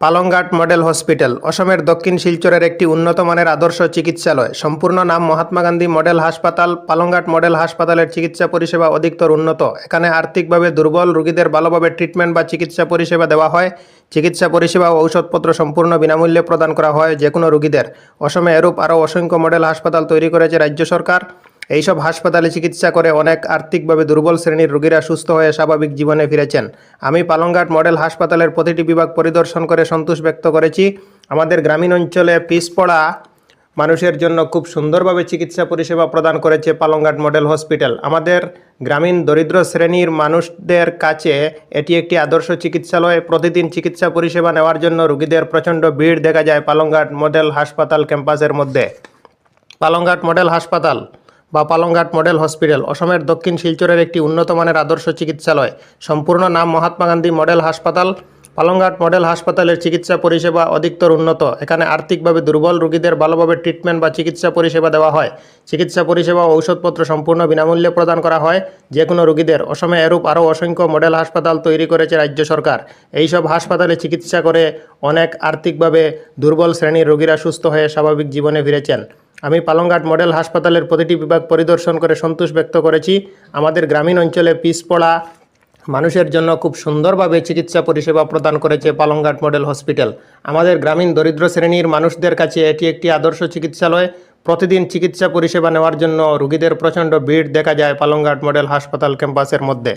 Palanghat model hospital, অসমের দক্ষিণ শিলচরের একটি উন্নত মানের আদর্শ চিকিৎসালয়। সম্পূর্ণ নাম মহাত্মা গান্ধী মডেল হাসপাতাল পালংঘাট মডেল হাসপাতালের চিকিৎসা পরিষেবা অধিকতর উন্নত। এখানে আর্থিকভাবে দুর্বল রোগীদের ভালোভাবে ট্রিটমেন্ট বা চিকিৎসা পরিষেবা দেওয়া হয়। চিকিৎসা পরিষেবা ও ঔষধপত্র সম্পূর্ণ বিনামূল্যে প্রদান করা হয় যে কোনো রোগীদের। অসমে এরূপ আরও অসংখ্য মডেল হাসপাতাল তৈরি করেছে রাজ্য সরকার। এইসব হাসপাতালে চিকিৎসা করে অনেক আর্থিকভাবে দুর্বল শ্রেণির রোগীরা সুস্থ হয়ে স্বাভাবিক জীবনে ফিরেছেন। আমি পালংঘাট মডেল হাসপাতালের প্রতিটি বিভাগ পরিদর্শন করে সন্তোষ ব্যক্ত করেছি। আমাদের গ্রামীণ অঞ্চলে পিসপড়া মানুষের জন্য খুব সুন্দরভাবে চিকিৎসা পরিষেবা প্রদান করেছে পালংঘাট মডেল হসপিটাল। আমাদের গ্রামীণ দরিদ্র শ্রেণির মানুষদের কাছে এটি একটি আদর্শ চিকিৎসালয়। প্রতিদিন চিকিৎসা পরিষেবা নেওয়ার জন্য রোগীদের প্রচণ্ড ভিড় দেখা যায় পালংঘাট মডেল হাসপাতাল ক্যাম্পাসের মধ্যে। পালংঘাট মডেল হাসপাতাল বা পালংঘাট মডেল হসপিটাল, অসমের দক্ষিণ শিলচরের একটি উন্নত মানের আদর্শ চিকিৎসালয়। সম্পূর্ণ নাম মহাত্মা গান্ধী মডেল হাসপাতাল। পালংঘাট মডেল হাসপাতালের চিকিৎসা পরিষেবা অধিকতর উন্নত। এখানে আর্থিকভাবে দুর্বল রোগীদের ভালোভাবে ট্রিটমেন্ট বা চিকিৎসা পরিষেবা দেওয়া হয়। চিকিৎসা পরিষেবা ও ঔষধপত্র সম্পূর্ণ বিনামূল্যে প্রদান করা হয় যে কোনো রোগীদের। অসমে এরূপ আরও অসংখ্য মডেল হাসপাতাল তৈরি করেছে রাজ্য সরকার। এইসব হাসপাতালে চিকিৎসা করে অনেক আর্থিকভাবে দুর্বল শ্রেণির রোগীরা সুস্থ হয়ে স্বাভাবিক জীবনে ফিরেছেন। আমি পালংঘাট মডেল হাসপাতালের প্রতিটি বিভাগ পরিদর্শন করে সন্তোষ ব্যক্ত করেছি। আমাদের গ্রামীণ অঞ্চলে পিসপড়া মানুষের জন্য খুব সুন্দরভাবে চিকিৎসা পরিষেবা প্রদান করেছে পালংঘাট মডেল হসপিটাল। আমাদের গ্রামীণ দরিদ্র শ্রেণির মানুষদের কাছে এটি একটি আদর্শ চিকিৎসালয়। প্রতিদিন চিকিৎসা পরিষেবা নেওয়ার জন্য রোগীদের প্রচণ্ড ভিড় দেখা যায় পালংঘাট মডেল হাসপাতাল ক্যাম্পাসের মধ্যে।